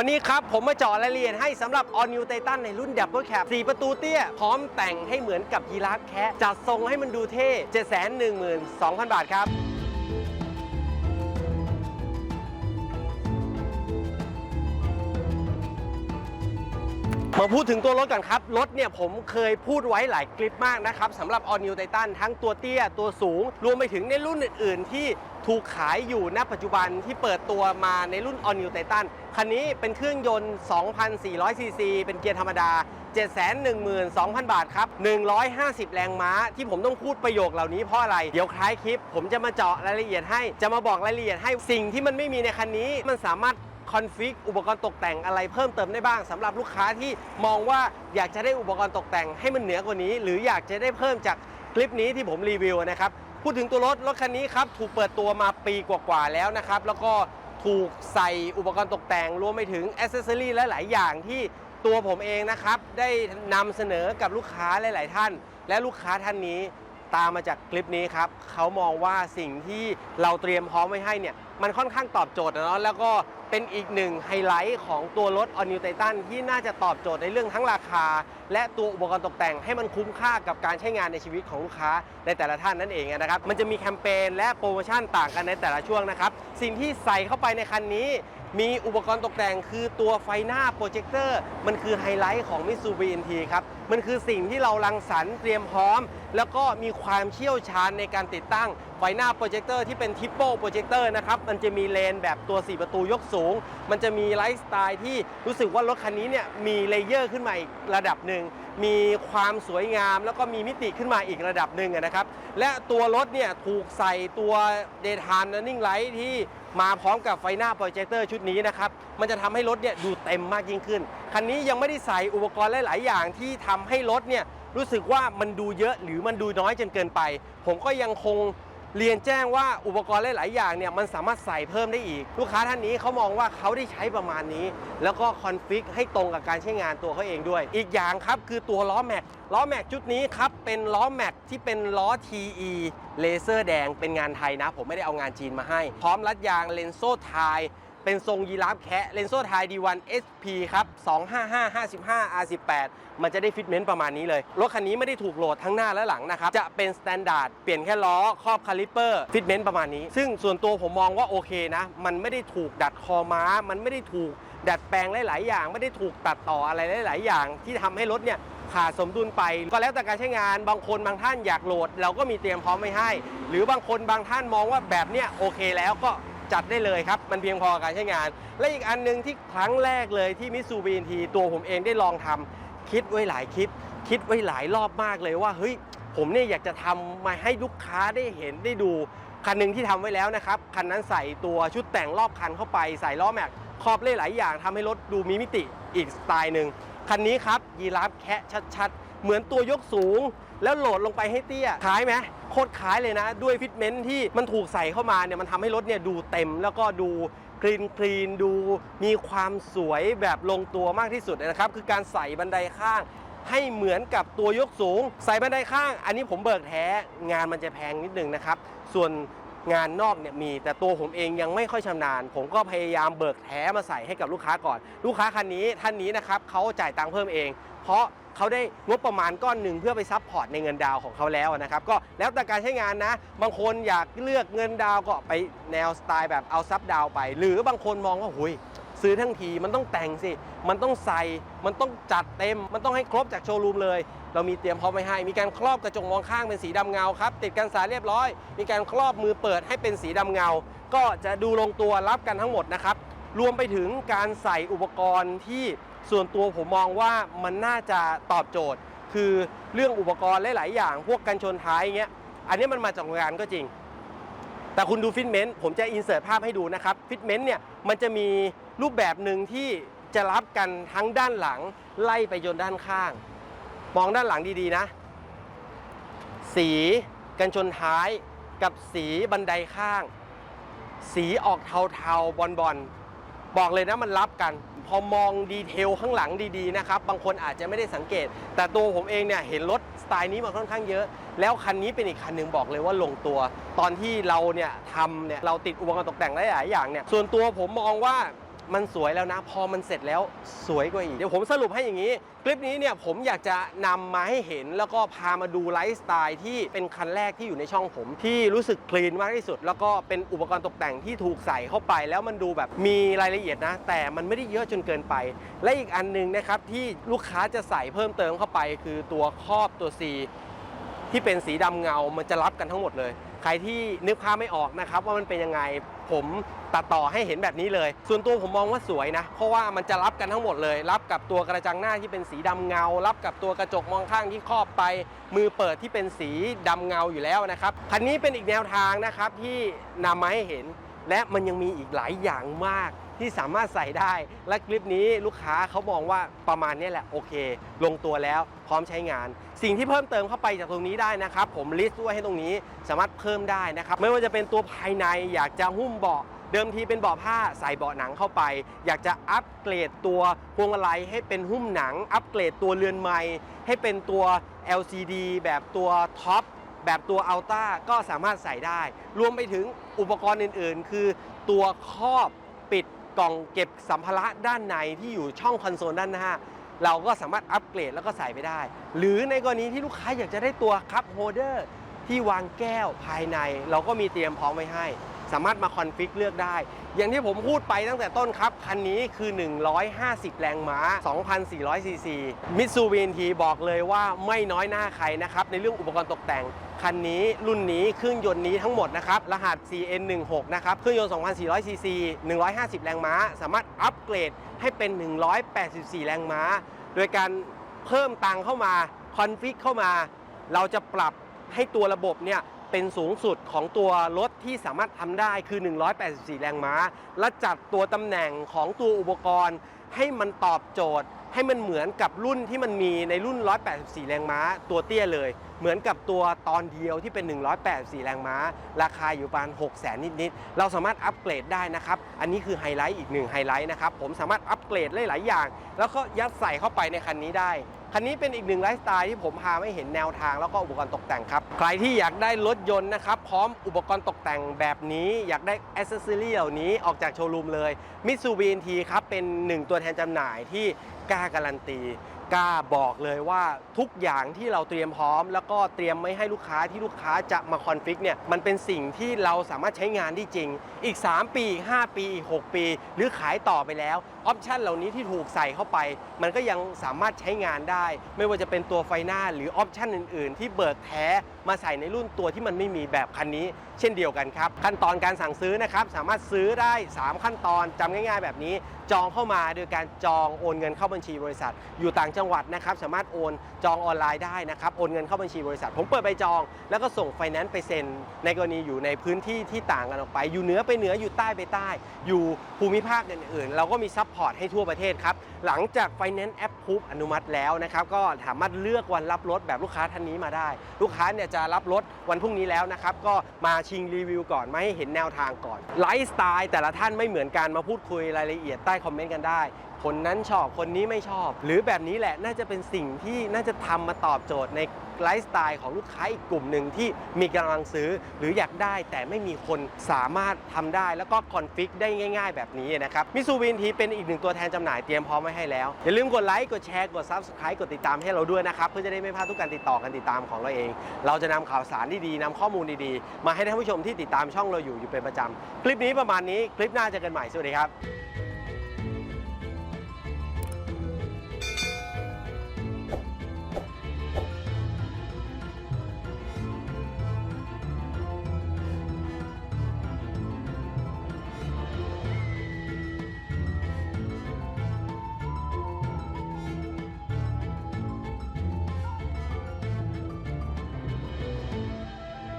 วันนี้ครับผมมาเจาะรายละเอียดให้สำหรับ All New Titan ในรุ่น Double Cab 4 ประตูเตี้ย พร้อมแต่งให้เหมือนกับยีราฟแคะจัดทรงให้มันดูเท่ 712,000 บาทครับ มาพูดถึงตัวรถก่อนครับ รถเนี่ยผมเคยพูดไว้หลายคลิปมากนะครับสำหรับ All New Titan ทั้งตัวเตี้ยตัวสูง รวมไปถึงในรุ่นอื่น ๆ ที่ถูกขายอยู่ณปัจจุบันที่เปิดตัวมาในรุ่น All New Titan คันนี้เป็นเครื่องยนต์ 2,400 ซีซี เป็นเกียร์ธรรมดา 712,000 บาทครับ 150 แรงม้า ที่ผมต้องพูดประโยคเหล่านี้เพราะอะไร เดี๋ยวคล้ายคลิป ผมจะมาเจาะรายละเอียดให้ จะมาบอกรายละเอียดให้ สิ่งที่มันไม่มีในคันนี้ มันสามารถ คอนฟิกอุปกรณ์ตกแต่งอะไรเพิ่มเติมได้บ้างสำหรับลูกค้าที่มองว่าอยากจะได้อุปกรณ์ตกแต่งให้มันเหนือกว่านี้ หรืออยากจะได้เพิ่มจากคลิปนี้ที่ผมรีวิวนะครับพูดถึงตัวรถรถคันนี้ครับถูกเปิดตัวมาปีกว่าๆแล้วนะครับแล้วก็ถูกใส่อุปกรณ์ตกแต่งรวมไปถึงอ c เซสซอรี่และหลายอย่างที่ตัวผมเองนะครับ ได้นำเสนอกับลูกค้าหลาย ๆ ท่าน และลูกค้าท่านนี้ ตามมาจากคลิปนี้ครับเขามองว่าสิ่งที่เราเตรียมพร้อมไว้ให้เนี่ยมันค่อนข้างตอบโจทย์นะเนาะแล้วก็เป็นอีกหนึ่งไฮไลท์ของตัวรถ All New Titan ที่น่าจะตอบโจทย์ในเรื่องทั้งราคา และตัวอุปกรณ์ตกแต่งให้มันคุ้มค่ากับการใช้งานในชีวิตของลูกค้าในแต่ละท่านนั่นเองนะครับมันจะมีแคมเปญและโปรโมชั่นต่างกันในแต่ละช่วงนะครับสิ่งที่ใส่เข้าไปในคันนี้ มีอุปกรณ์ตกแต่งคือตัวไฟหน้าโปรเจคเตอร์มันคือไฮไลท์ของ m i t s u b i NT ครับ มันคือสิ่งที่เรารังสรรค์เตรียมพร้อม แล้วก็มีความเชี่ยวชาญในการติดตั้งไฟหน้าโปรเจคเตอร์ที่เป็นทิปโปโปรเจคเตอร์นะครับ มันจะมีเลนแบบตัว 4 ประตูยกสูง มันจะมีไลฟ์สไตล์ที่รู้สึกว่ารถคันนี้เนี่ยมีเลเยอร์ขึ้นมาอีกระดับหนึ่ง มีความสวยงาม แล้วก็มีมิติขึ้นมาอีกระดับหนึ่งนะครับ และตัวรถเนี่ยถูกใส่ตัว Daytime Running Light ที่ มาพร้อมกับไฟหน้าโปรเจคเตอร์ชุดนี้นะครับ มันจะทำให้รถเนี่ยดูเต็มมากยิ่งขึ้น คันนี้ยังไม่ได้ใส่อุปกรณ์หลาย ๆ อย่างที่ทำให้รถเนี่ยรู้สึกว่ามันดูเยอะหรือมันดูน้อยจนเกินไป ผมก็ยังคง เรียนแจ้งว่าอุปกรณ์หลาย ๆ อย่างเนี่ยมันสามารถใส่เพิ่มได้อีก ลูกค้าท่านนี้เขามองว่าเขาได้ใช้ประมาณนี้ แล้วก็คอนฟิกให้ตรงกับการใช้งานตัวเขาเองด้วย อีกอย่างครับคือตัวล้อแม็กล้อแม็กชุดนี้ครับเป็นล้อแม็กที่เป็นล้อ TE เลเซอร์แดงเป็นงานไทยนะ ผมไม่ได้เอางานจีนมาให้ พร้อมรัดยางเลนโซ่ไทย เป็นทรงยีราฟแคะเลนโซ่ไทย D1 SP ครับ255 55 R18 มันจะได้ฟิตเมนต์ประมาณนี้เลย รถคันนี้ไม่ได้ถูกโหลดทั้งหน้าและหลังนะครับ จะเป็นสแตนดาร์ดเปลี่ยนแค่ล้อครอบคาลิเปอร์ฟิตเมนต์ประมาณนี้ ซึ่งส่วนตัวผมมองว่าโอเคนะ มันไม่ได้ถูกดัดคอม้า มันไม่ได้ถูกดัดแปลงหลาย ๆ อย่าง ไม่ได้ถูกตัดต่ออะไรหลาย ๆ อย่าง ที่ทำให้รถเนี่ยขาดสมดุลไป ก็แล้วแต่การใช้งานบางคนบางท่านอยากโหลด เราก็มีเตรียมพร้อมไว้ให้ หรือบางคนบางท่านมองว่าแบบเนี้ยโอเคแล้วก็ จัดได้เลยครับ มันเพียงพอกับการใช้งาน และอีกอันหนึงที่ครั้งแรกเลยที่มิสูบีนทีตัวผมเองได้ลองทำคิดไว้หลายคิดคิดไว้หลายรอบมากเลยว่าเฮ้ยผมเนี่ยอยากจะทำมาให้ลูกค้าได้เห็นได้ดูคันหนึ่งที่ทำไว้แล้วนะครับคันนั้นใส่ตัวชุดแต่งรอบคันเข้าไปใส่ล้อแม็กครอบเล่หลายอย่างทำให้รถดูมีมิติอีกสไตล์หนึ่งคันนี้ครับยีราฟแคะชัดๆ เหมือนตัวยกสูง แล้วโหลดลงไปให้เตี้ยคล้ายไหมโคตรคล้ายเลยนะ ด้วยฟิตเมนต์ที่มันถูกใส่เข้ามาเนี่ยมันทำให้รถเนี่ยดูเต็มแล้วก็ดูคลีนคลีนดูมีความสวยแบบลงตัวมากที่สุดนะครับ คือการใส่บันไดข้างให้เหมือนกับตัวยกสูง ใส่บันไดข้าง อันนี้ผมเบิกแท้งานมันจะแพงนิดนึงนะครับ ส่วนงานนอกเนี่ยมีแต่ตัวผมเองยังไม่ค่อยชำนาญ ผมก็พยายามเบิกแท้มาใส่ให้กับลูกค้าก่อน ลูกค้าคันนี้ท่านนี้นะครับเขาจ่ายตังค์เพิ่มเอง เพราะ เขาได้งบประมาณก้อนหนึ่งเพื่อไปซับพอร์ตในเงินดาวของเขาแล้วนะครับก็แล้วแต่การใช้งานนะ บางคนอยากเลือกเงินดาวก็ไปแนวสไตล์แบบเอาซับดาวไป หรือบางคนมองว่าหุยซื้อทั้งทีมันต้องแต่งสิ มันต้องใส่ มันต้องจัดเต็ม มันต้องให้ครบจากโชว์รูมเลย เรามีเตรียมพร้อมไว้ให้ มีการครอบกระจกมองข้างเป็นสีดำเงาครับ ติดกันสายเรียบร้อย มีการครอบมือเปิดให้เป็นสีดำเงา ก็จะดูลงตัวรับกันทั้งหมดนะครับ รวมไปถึงการใส่อุปกรณ์ที่ ส่วนตัวผมมองว่ามันน่าจะตอบโจทย์ คือเรื่องอุปกรณ์หลาย ๆ อย่าง พวกกันชนท้ายอย่างเงี้ย อันนี้มันมาจากโรงงานก็จริง แต่คุณดูฟิตเมนต์ผมจะอินเสิร์ตภาพให้ดูนะครับฟิตเมนต์เนี่ยมันจะมีรูปแบบหนึ่งที่จะรับกันทั้งด้านหลังไล่ไปจนด้านข้าง มองด้านหลังดี ๆ นะ สีกันชนท้ายกับสีบันไดข้าง สีออกเทาๆบอลๆบอกเลยนะมันรับกัน พอมองดีเทลข้างหลังดีๆนะครับบางคนอาจจะไม่ได้สังเกต แต่ตัวผมเองเนี่ยเห็นรถสไตล์นี้มาค่อนข้างเยอะ แล้วคันนี้เป็นอีกคันหนึ่งบอกเลยว่าลงตัว ตอนที่เราเนี่ยทำเนี่ยเราติดอุปกรณ์ตกแต่งหลายๆอย่างเนี่ยส่วนตัวผมมองว่า มันสวยแล้วนะ พอมันเสร็จแล้วสวยกว่าอีก เดี๋ยวผมสรุปให้อย่างนี้ คลิปนี้เนี่ยผมอยากจะนำมาให้เห็น แล้วก็พามาดูไลฟ์สไตล์ที่เป็นคันแรกที่อยู่ในช่องผม ที่รู้สึกคลีนมากที่สุด แล้วก็เป็นอุปกรณ์ตกแต่งที่ถูกใส่เข้าไป แล้วมันดูแบบมีรายละเอียดนะ แต่มันไม่ได้เยอะจนเกินไป และอีกอันหนึงนะครับที่ลูกค้าจะใส่เพิ่มเติมเข้าไป คือตัวครอบตัว C ที่เป็นสีดำเงา มันจะรับกันทั้งหมดเลย ใครที่นึกภาพไม่ออกนะครับว่ามันเป็นยังไงผมตัดต่อให้เห็นแบบนี้เลย ส่วนตัวผมมองว่าสวยนะ เพราะว่ามันจะรับกันทั้งหมดเลย รับกับตัวกระจังหน้าที่เป็นสีดำเงา รับกับตัวกระจกมองข้างที่ครอบไป มือเปิดที่เป็นสีดำเงาอยู่แล้วนะครับ คันนี้เป็นอีกแนวทางนะครับที่นำมาให้เห็น และมันยังมีอีกหลายอย่างมาก ที่สามารถใส่ได้ และคลิปนี้ลูกค้าเขามองว่าประมาณนี้แหละโอเค ลงตัวแล้วพร้อมใช้งาน สิ่งที่เพิ่มเติมเข้าไปจากตรงนี้ได้นะครับ ผมลิสต์ไว้ให้ตรงนี้สามารถเพิ่มได้นะครับ ไม่ว่าจะเป็นตัวภายในอยากจะหุ้มเบาะเดิมทีเป็นเบาะผ้าใส่เบาะหนังเข้าไป อยากจะอัปเกรดตัวพวงมาลัยให้เป็นหุ้มหนัง อัปเกรดตัวเรือนไม้ให้เป็นตัว LCD แบบตัวท็อปแบบตัวอัลต้าก็สามารถใส่ได้ รวมไปถึงอุปกรณ์อื่น ๆ คือตัวครอบปิด กล่องเก็บสัมภาระด้านในที่อยู่ช่องคอนโซลด้านหน้า เราก็สามารถอัปเกรดแล้วก็ใส่ไปได้ หรือในกรณีที่ลูกค้าอยากจะได้ตัวคัพโฮเดอร์ที่วางแก้วภายใน เราก็มีเตรียมพร้อมไว้ให้ สามารถมาคอนฟิกเลือกได้ อย่างที่ผมพูดไปตั้งแต่ต้นครับ คันนี้คือ 150 แรงม้า 2,400 ซีซีมิตซูบินทีบอกเลยว่าไม่น้อยหน้าใครนะครับ ในเรื่องอุปกรณ์ตกแต่ง คันนี้รุ่นนี้เครื่องยนต์นี้ทั้งหมดนะครับ รหัส CN16 นะครับ เครื่องยนต์ 2,400 ซีซี 150 แรงม้า สามารถอัปเกรดให้เป็น 184 แรงม้า โดยการเพิ่มตังเข้ามาคอนฟิกเข้ามา เราจะปรับให้ตัวระบบเนี่ย เป็นสูงสุดของตัวรถที่สามารถทำได้คือ 184 แรงม้า และจัดตัวตำแหน่งของตัวอุปกรณ์ให้มันตอบโจทย์ ให้มันเหมือนกับรุ่นที่มันมีในรุ่น 184 แรงม้า ตัวเตี้ยเลย เหมือนกับตัวตอนเดียวที่เป็น 184 แรงม้า ราคาอยู่ประมาณ6แสนนิดๆ เราสามารถอัปเกรดได้นะครับ อันนี้คือไฮไลท์อีกหนึ่งไฮไลท์นะครับ ผมสามารถอัปเกรดได้หลายอย่าง แล้วก็ยัดใส่เข้าไปในคันนี้ได้ คันนี้เป็นอีกหนึ่งไลฟ์สไตล์ที่ผมพาไม่เห็นแนวทางแล้วก็อุปกรณ์ตกแต่งครับ ใครที่อยากได้รถยนต์นะครับ พร้อมอุปกรณ์ตกแต่งแบบนี้อยากได้อ c เซสซอรี่เหล่านี้ออกจากโชว์รูมเลยมิตซูบีนทีครับ เป็นหนึ่งตัวแทนจำหน่ายที่กล้าการันตี กล้าบอกเลยว่าทุกอย่างที่เราเตรียมพร้อม แล้วก็เตรียมไม่ให้ลูกค้าที่ลูกค้าจะมาคอนฟิกเนี่ยมันเป็นสิ่งที่เราสามารถใช้งานได้จริง อีก 3 ปี 5 ปีอีก6ปี หรือขายต่อไปแล้วออปชันเหล่านี้ที่ถูกใส่เข้าไป มันก็ยังสามารถใช้งานได้ ไม่ว่าจะเป็นตัวไฟหน้าหรือออปชันอื่น ๆ ที่เบิกแท้มาใส่ในรุ่นตัวที่มันไม่มีแบบคันนี้ เช่นเดียวกันครับขั้นตอนการสั่งซื้อนะครับสามารถซื้อได้ 3 ขั้นตอนจำง่าย ๆ แบบนี้ จองเข้ามาโดยการจองโอนเงินเข้าบัญชีบริษัทอยู่ต่างจังหวัดนะครับสามารถโอนจองออนไลน์ได้นะครับโอนเงินเข้าบัญชีบริษัท ผมเปิดใบจอง แล้วก็ส่งไฟแนนซ์ไปเซ็น ในกรณีอยู่ในพื้นที่ที่ต่างกันออกไป อยู่เหนือไปเหนืออยู่ใต้ไปใต้ อยู่ภูมิภาคอื่นๆ เราก็มีซัพพอร์ตให้ทั่วประเทศครับ หลังจากไฟแนนซ์แอปพูฟอนุมัติแล้วนะครับก็สามารถเลือกวันรับรถแบบลูกค้าท่านนี้มาได้ ลูกค้าเนี่ยจะรับรถวันพรุ่งนี้แล้วนะครับก็มาชิงรีวิวก่อนมาให้เห็นแนวทางก่อนไลฟ์สไตล์แต่ละท่านไม่เหมือนกันมาพูดคุยรายละเอียดใต้คอมเมนต์กันได้ คนนั้นชอบคนนี้ไม่ชอบ หรือแบบนี้แหละน่าจะเป็นสิ่งที่น่าจะทำมาตอบโจทย์ในไลฟ์สไตล์ของลูกค้าอีกกลุ่มหนึ่งที่มีกำลังซื้อหรืออยากได้แต่ไม่มีคนสามารถทำได้แล้วก็คอนฟิกได้ง่าย ๆ แบบนี้นะครับมิซูบินทีเป็นอีกหนึ่งตัวแทนจำหน่ายเตรียมพร้อมไว้ให้แล้ว อย่าลืมกดไลค์กดแชร์กด Subscribe กดติดตามให้เราด้วยนะครับเพื่อจะได้ไม่พลาดทุกการติดต่อกันติดตามของเราเอง เราจะนำข่าวสารดีๆนำข้อมูลดีๆ มาให้ท่านผู้ชมที่ติดตามช่องเราอยู่อยู่เป็นประจำคลิปนี้ประมาณนี้คลิปหน้าเจอกันใหม่สวัสดีครับ